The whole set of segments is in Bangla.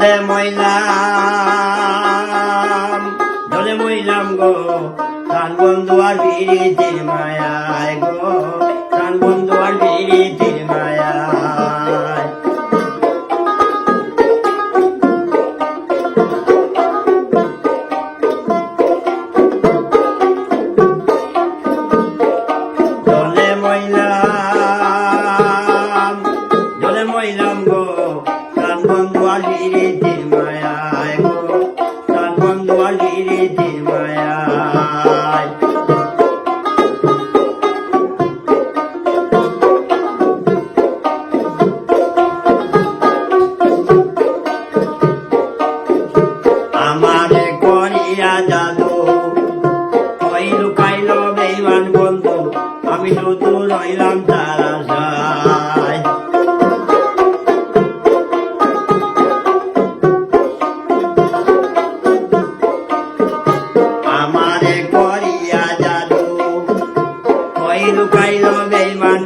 জলে মইলাম জলে মইলাম গো। প্রাণ বন্ধু আর বিরিতির মায়ায় গো। প্রাণ বন্ধু আর বিরিতির মায়ায়। লইলাম তার আশায় আমারে করিয়া জাদু কই লুকাইল বেইমান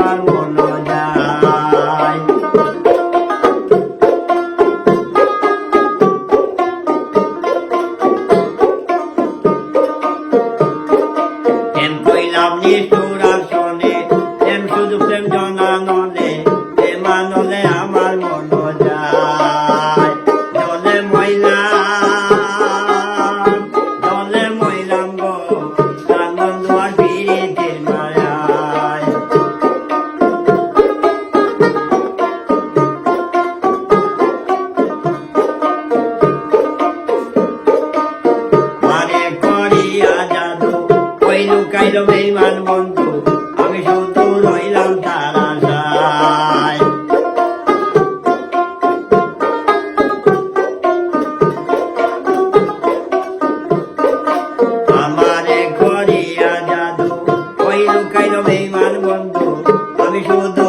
পাগল যায়। প্রেম কইলাম নিষ্ঠুর আসনে প্রেম শুধু প্রেম জনাননে প্রেমাননে ছিল বেইমান বন্ধু, আমি শুধু রইলাম তার আশায় আমারে করিয়া জাদু, ওই লুকাইল বেইমান বন্ধু, আমি শুধু